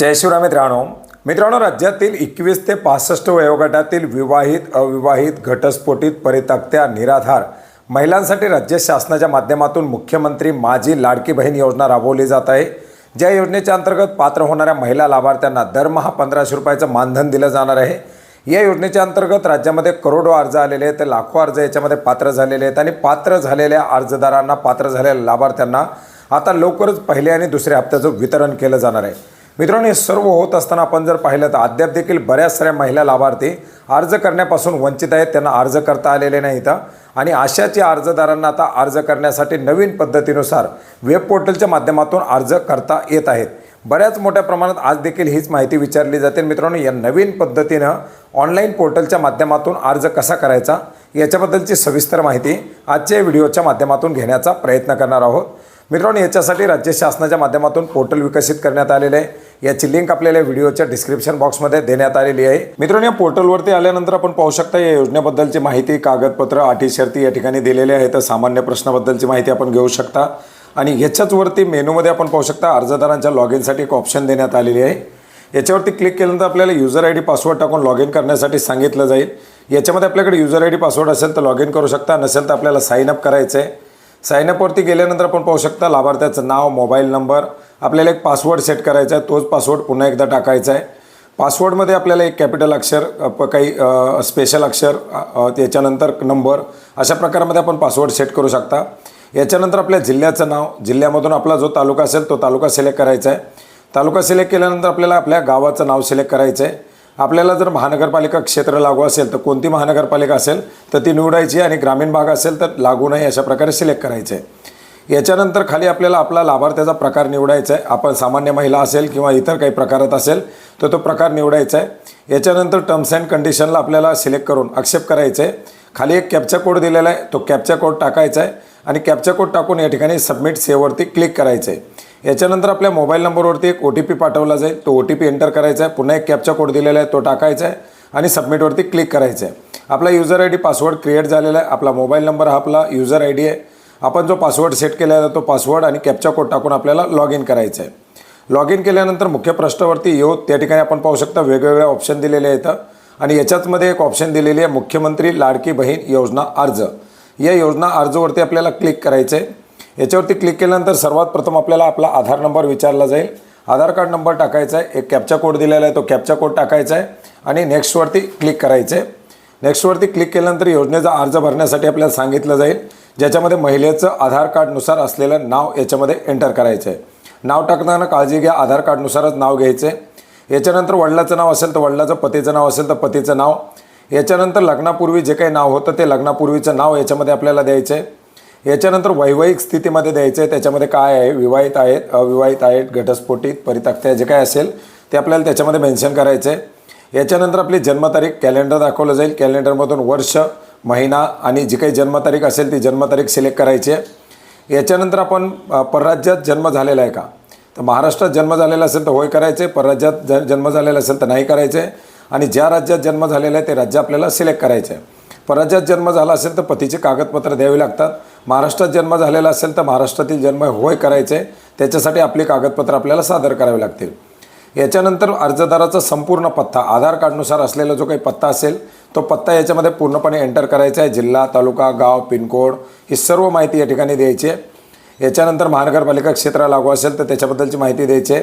जय शिवराम मित्रांनो. मित्रांनो राज्यातील एकवीस ते पासष्ट वयोगटातील विवाहित अविवाहित घटस्फोटित परितक्त्या निराधार महिलांसाठी राज्य शासनाच्या माध्यमातून मुख्यमंत्री माझी लाडकी बहीण योजना राबवली जात आहे. ज्या योजनेच्या अंतर्गत पात्र होणाऱ्या महिला लाभार्थ्यांना दरमहा पंधराशे रुपयाचं मानधन दिलं जाणार आहे. या योजनेच्या अंतर्गत राज्यामध्ये करोडो अर्ज आलेले आहेत लाखो अर्ज याच्यामध्ये पात्र झालेले आहेत आणि पात्र झालेल्या अर्जदारांना पात्र झालेल्या लाभार्थ्यांना आता लवकरच पहिल्या आणि दुसऱ्या हप्त्याचं वितरण केलं जाणार आहे. मित्रांनो हे सर्व होत असताना आपण जर पाहिलं तर अद्याप देखील बऱ्याच साऱ्या महिला लाभार्थी अर्ज करण्यापासून वंचित आहेत. त्यांना अर्ज करता आलेले नाहीत आणि अशाच्या अर्जदारांना आता अर्ज करण्यासाठी नवीन पद्धतीनुसार वेब पोर्टलच्या माध्यमातून अर्ज करता येत आहेत. बऱ्याच मोठ्या प्रमाणात आज देखील हीच माहिती विचारली जाते. मित्रांनो या नवीन पद्धतीनं ऑनलाईन पोर्टलच्या माध्यमातून अर्ज कसा करायचा याच्याबद्दलची सविस्तर माहिती आजच्या व्हिडिओच्या माध्यमातून घेण्याचा प्रयत्न करणार आहोत. मित्रांनो याच्यासाठी राज्य शासनाच्या माध्यमातून पोर्टल विकसित करण्यात आलेले आहे. याची लिंक आपल्याला व्हिडिओच्या डिस्क्रिप्शन बॉक्समध्ये देण्यात आलेली आहे. मित्रांनो या पोर्टलवरती आल्यानंतर आपण पाहू शकता या योजनेबद्दलची माहिती कागदपत्र अटी शर्ती या ठिकाणी दिलेली आहे तर सामान्य प्रश्नाबद्दलची माहिती आपण घेऊ शकता. आणि ह्याच्याच वरती मेनूमध्ये आपण पाहू शकता अर्जदारांच्या लॉग इनसाठी एक ऑप्शन देण्यात आलेली आहे. याच्यावरती क्लिक केल्यानंतर आपल्याला युजर आय डी पासवर्ड टाकून लॉग इन करण्यासाठी सांगितलं जाईल. याच्यामध्ये आपल्याकडे युजर आय डी पासवर्ड असेल तर लॉग इन करू शकता नसेल तर आपल्याला साईन अप करायचं आहे साईनअपवरती गेल्यानंतर आपण पाहू शकता लाभार्थ्याचं नाव मोबाईल नंबर आपल्याला एक पासवर्ड सेट करायचा आहे तोच पासवर्ड पुन्हा एकदा टाकायचा आहे. पासवर्डमध्ये आपल्याला एक कॅपिटल अक्षर काही स्पेशल अक्षर त्याच्यानंतर नंबर अशा प्रकारामध्ये आपण पासवर्ड सेट करू शकता. याच्यानंतर आपल्या जिल्ह्याचं नाव जिल्ह्यामधून आपला जो तालुका असेल तो तालुका सिलेक्ट करायचा आहे. तालुका सिलेक्ट केल्यानंतर आपल्याला आपल्या गावाचं नाव सिलेक्ट करायचं आहे. आपल्याला जर महानगरपालिका क्षेत्र लागू असेल तर कोणती महानगरपालिका असेल तर ती निवडायची आणि ग्रामीण भाग असेल तर लागू नाही अशा प्रकारे सिलेक्ट करायचं आहे. याच्यानंतर खाली आपल्याला आपला लाभार्थ्याचा प्रकार निवडायचा आहे. आपण सामान्य महिला असेल किंवा इतर काही प्रकारात असेल तर तो प्रकार निवडायचा आहे. याच्यानंतर टर्म्स अँड कंडिशनला आपल्याला सिलेक्ट करून अक्सेप्ट करायचं आहे. खाली एक कॅप्चा कोड दिलेला आहे. तो कॅप्चा कोड टाकायचा आहे आणि कॅप्चा कोड टाकून या ठिकाणी सबमिट सेववरती क्लिक करायचं आहे. याच्यानंतर आपल्या मोबाईल नंबरवरती एक ओ टी पी पाठवला जाईल. तो ओ टी पी एंटर करायचा आहे. पुन्हा एक कॅप्चा कोड दिलेला आहे. तो टाकायचा आहे आणि सबमिटवरती क्लिक करायचं आहे. आपला user I D password create झालेला आहे. आपला मोबाईल नंबर हा आपला युजर आय डी आहे. आपण जो पासवर्ड सेट केला आहे तो पासवर्ड आणि कॅप्चा कोड टाकून आपल्याला लॉग इन करायचं आहे लॉग इन केल्यानंतर मुख्य पृष्ठावरती येऊ त्या ठिकाणी आपण पाहू शकता वेगवेगळे ऑप्शन दिलेले आहेत. आणि याच्याचमध्ये एक ऑप्शन दिलेली आहे मुख्यमंत्री लाडकी बहीण योजना अर्ज. या योजना अर्जवरती आपल्याला क्लिक करायचं आहे याच्यावरती क्लिक केल्यानंतर सर्वात प्रथम आपल्याला आपला आधार नंबर विचारला जाईल. आधार कार्ड नंबर टाकायचा आहे एक कॅप्चा कोड दिलेला आहे तो कॅप्चा कोड टाकायचा आहे आणि नेक्स्टवरती क्लिक करायचं आहे नेक्स्टवरती क्लिक केल्यानंतर योजनेचा अर्ज भरण्यासाठी आपल्याला सांगितलं जाईल. ज्याच्यामध्ये महिलेचं आधार कार्डनुसार असलेलं नाव याच्यामध्ये एंटर करायचं आहे नाव टाकताना काळजी घ्या आधार कार्डनुसारच नाव घ्यायचं आहे याच्यानंतर वडिलाचं नाव असेल तर वडिलाचं पतीचं नाव असेल तर पतीचं नाव. याच्यानंतर लग्नापूर्वी जे काही नाव होतं ते लग्नापूर्वीचं नाव याच्यामध्ये आपल्याला द्यायचं आहे याच्यानंतर वैवाहिक स्थितीमध्ये द्यायचं आहे त्याच्यामध्ये काय आहे? विवाहित आहेत अविवाहित आहेत घटस्फोटीत परितक्त्या जे काय असेल ते आपल्याला त्याच्यामध्ये मेन्शन करायचं आहे याच्यानंतर आपली जन्मतारीख कॅलेंडर दाखवलं जाईल. कॅलेंडरमधून वर्ष महिना आणि जी काही जन्मतारीख असेल ती जन्मतारीख सिलेक्ट करायची आहे. याच्यानंतर आपण परराज्यात जन्म झालेला आहे का? तर महाराष्ट्रात जन्म झालेला असेल तर होय करायचे परराज्यात ज जन्म झालेला असेल तर नाही करायचे आणि ज्या राज्यात जन्म झालेला आहे ते राज्य आपल्याला सिलेक्ट करायचं आहे. परराज्यात जन्म झाला असेल तर पतीचे कागदपत्र द्यावे लागतात. महाराष्ट्रात जन्म झालेला असेल तर महाराष्ट्रातील जन्म होय करायचे त्याच्यासाठी आपली कागदपत्र आपल्याला सादर करावी लागतील. याच्यानंतर अर्जदाराचा संपूर्ण पत्ता आधार कार्डनुसार असलेला जो काही पत्ता असेल तो पत्ता याच्यामध्ये पूर्णपणे एंटर करायचा आहे. जिल्हा तालुका गाव पिनकोड ही सर्व माहिती या ठिकाणी द्यायची आहे. याच्यानंतर महानगरपालिका क्षेत्र लागू असेल तर त्याच्याबद्दलची माहिती द्यायची आहे.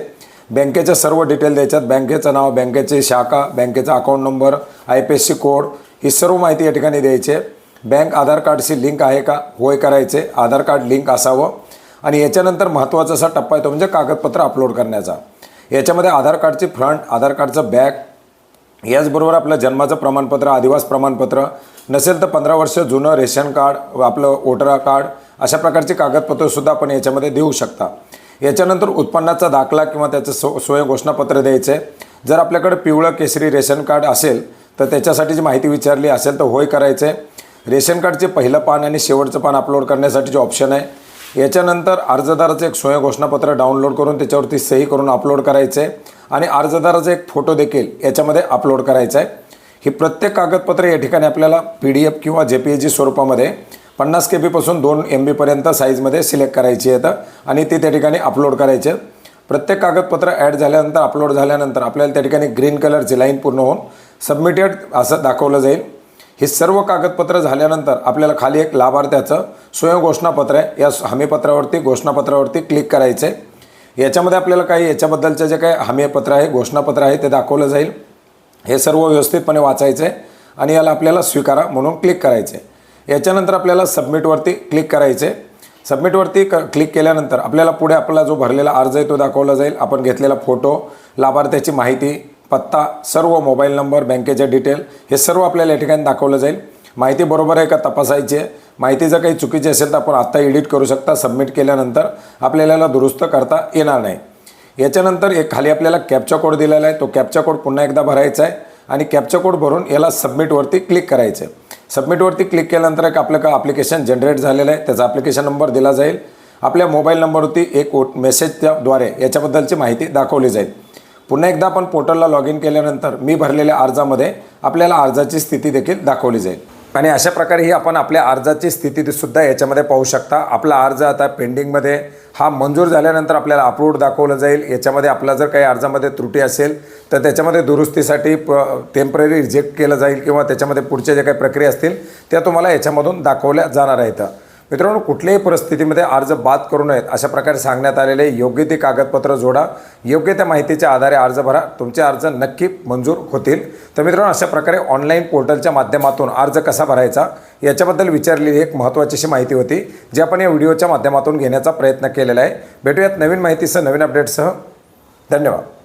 बँकेच्या सर्व डिटेल द्यायच्यात. बँकेचं नाव बँकेची शाखा बँकेचा account number I P S C code ही सर्व माहिती या ठिकाणी द्यायची आहे. बँक आधार कार्डशी लिंक आहे का? होय करायचे. आधार कार्ड लिंक असावं. आणि याच्यानंतर महत्त्वाचा असा टप्पा येतो म्हणजे कागदपत्र अपलोड करण्याचा. याच्यामध्ये आधार कार्डची फ्रंट आधार कार्डचं बॅक याचबरोबर आपलं जन्माचं प्रमाणपत्र आदिवास प्रमाणपत्र नसेल तर पंधरा वर्ष जुनं रेशन कार्ड आपलं वोटर कार्ड अशा प्रकारची कागदपत्रंसुद्धा आपण याच्यामध्ये देऊ शकता. याच्यानंतर उत्पन्नाचा दाखला किंवा त्याचं सो सोय घोषणापत्र द्यायचं. आहे जर आपल्याकडे पिवळं केसरी रेशन कार्ड असेल तर त्याच्यासाठी जी माहिती विचारली असेल तर होय करायचं. आहे रेशन कार्डचे पहिलं पान आणि शेवटचं पान अपलोड करण्यासाठी जे ऑप्शन आहे याच्यानंतर अर्जदाराचं एक स्वयं घोषणापत्र डाउनलोड करून त्याच्यावरती सही करून अपलोड करायचं आहे आणि अर्जदाराचा एक फोटो देखील याच्यामध्ये अपलोड करायचा आहे ही प्रत्येक कागदपत्रे या ठिकाणी आपल्याला पी डी एफ किंवा जे पी एच जी स्वरूपामध्ये पन्नास के बीपासून दोन एम बीपर्यंत साईजमध्ये सिलेक्ट करायची आहेत आणि ती त्या ठिकाणी अपलोड करायचे प्रत्येक कागदपत्र ॲड झाल्यानंतर अपलोड झाल्यानंतर आपल्याला त्या ठिकाणी ग्रीन कलरची लाईन पूर्ण होऊन सबमिटेड असं दाखवलं जाईल. हे सर्व कागदपत्र झाल्यानंतर आपल्याला खाली एक लाभार्थ्याचं स्वयं घोषणापत्र आहे. या हमीपत्रावरती घोषणापत्रावरती क्लिक करायचं आहे याच्यामध्ये आपल्याला काही याच्याबद्दलचं जे काही हमीपत्र आहे घोषणापत्र आहे ते दाखवलं जाईल. हे सर्व व्यवस्थितपणे वाचायचं आहे आणि याला आपल्याला स्वीकारा म्हणून क्लिक करायचं आहे याच्यानंतर आपल्याला सबमिटवरती क्लिक करायचं आहे सबमिटवरती क क्लिक केल्यानंतर आपल्याला पुढे आपला जो भरलेला अर्ज आहे तो दाखवला जाईल. आपण घेतलेला फोटो लाभार्थ्याची माहिती पत्ता सर्व मोबाईल नंबर बँकेचे डिटेल हे सर्व आपल्याला या ठिकाणी दाखवलं जाईल. माहिती बरोबर आहे का? तपासायची आहे. माहिती जर काही चुकीची असेल तर आपण आत्ता एडिट करू शकता. सबमिट केल्यानंतर आपल्याला याला दुरुस्त करता येणार नाही. याच्यानंतर एक खाली आपल्याला कॅपचा कोड दिलेला आहे. तो कॅप्चा कोड पुन्हा एकदा भरायचा आहे आणि कॅप्चा कोड भरून याला सबमिटवरती क्लिक करायचं आहे. सबमिटवरती क्लिक केल्यानंतर एक आपलं का ॲप्लिकेशन जनरेट झालेलं आहे. त्याचा ॲप्लिकेशन नंबर दिला जाईल. आपल्या मोबाईल नंबरवरती एक ओ मेसेजद्वारे याच्याबद्दलची माहिती दाखवली जाईल. पुन्हा एकदा आपण पोर्टलला लॉग इन केल्यानंतर मी भरलेल्या अर्जामध्ये आपल्याला अर्जाची स्थिती देखील दाखवली जाईल. आणि अशा प्रकारे ही आपण आपल्या अर्जाची स्थिती सुद्धा याच्यामध्ये पाहू शकता. आपला अर्ज आता पेंडिंगमध्ये हा मंजूर झाल्यानंतर आपल्याला अप्रूव्ह दाखवलं जाईल. याच्यामध्ये आपला जर काही अर्जामध्ये त्रुटी असेल तर त्याच्यामध्ये दुरुस्तीसाठी प टेंपररी रिजेक्ट केलं जाईल किंवा त्याच्यामध्ये पुढच्या ज्या काही प्रक्रिया असतील त्या तुम्हाला याच्यामधून दाखवल्या जाणार आहेत. मित्रांनो कुठल्याही परिस्थितीमध्ये अर्ज बाद करू नयेत अशा प्रकारे सांगण्यात आलेले योग्य ते कागदपत्र जोडा योग्य त्या माहितीच्या आधारे अर्ज भरा तुमचे अर्ज नक्की मंजूर होतील. तर मित्रांनो अशा प्रकारे ऑनलाईन पोर्टलच्या माध्यमातून अर्ज कसा भरायचा याच्याबद्दल विचारलेली एक महत्त्वाची अशी माहिती होती जी आपण या व्हिडिओच्या माध्यमातून घेण्याचा प्रयत्न केलेला आहे. भेटूयात नवीन माहितीसह नवीन अपडेटसह. धन्यवाद.